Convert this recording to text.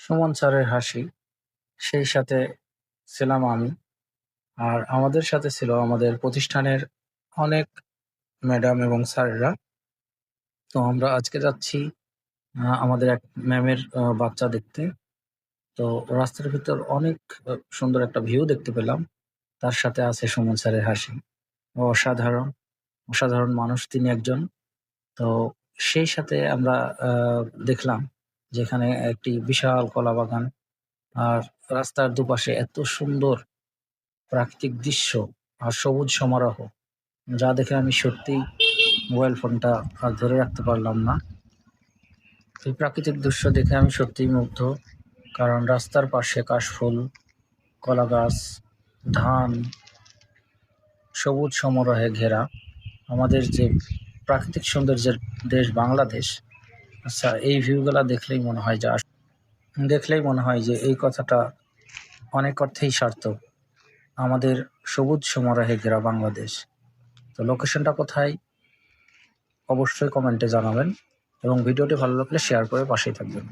সুমন স্যারের হাসি, সেই সাথে ছিলাম আমি। আর আমাদের সাথে ছিল আমাদের প্রতিষ্ঠানের অনেক ম্যাডাম এবং স্যারেরা। তো আমরা আজকে যাচ্ছি আমাদের এক ম্যামের বাচ্চা দেখতে। তো রাস্তার ভিতর অনেক সুন্দর একটা ভিউ দেখতে পেলাম। তার সাথে আছে সুমন স্যারের হাসি। ও অসাধারণ অসাধারণ মানুষ তিনি একজন। তো সেই সাথে আমরা দেখলাম যেখানে একটি বিশাল কলা বাগান। আর রাস্তার দুপাশে এত সুন্দর প্রাকৃতিক দৃশ্য আর সবুজ সমারোহ, যা দেখে আমি সত্যি মোবাইল ফোনটা আর ধরে রাখতে পারলাম না। এই প্রাকৃতিক দৃশ্য দেখে আমি সত্যিই মুগ্ধ, কারণ রাস্তার পাশে কাশফুল, কলা গাছ, ধান, সবুজ সমারোহে ঘেরা আমাদের যে প্রাকৃতিক সৌন্দর্যের দেশ বাংলাদেশ আচ্ছা এই ভিউগুলা দেখলেই মনে হয় যে দেখলেই মনে হয় যে এই কথাটা অনেক অর্থেই সার্থক। আমাদের সবুজ সমারোহে ঘেরা বাংলাদেশ। তো লোকেশনটা কোথায়? অবশ্যই কমেন্টে জানাবেন এবং ভিডিওটি ভালো লাগলে শেয়ার করে পাশেই থাকবেন।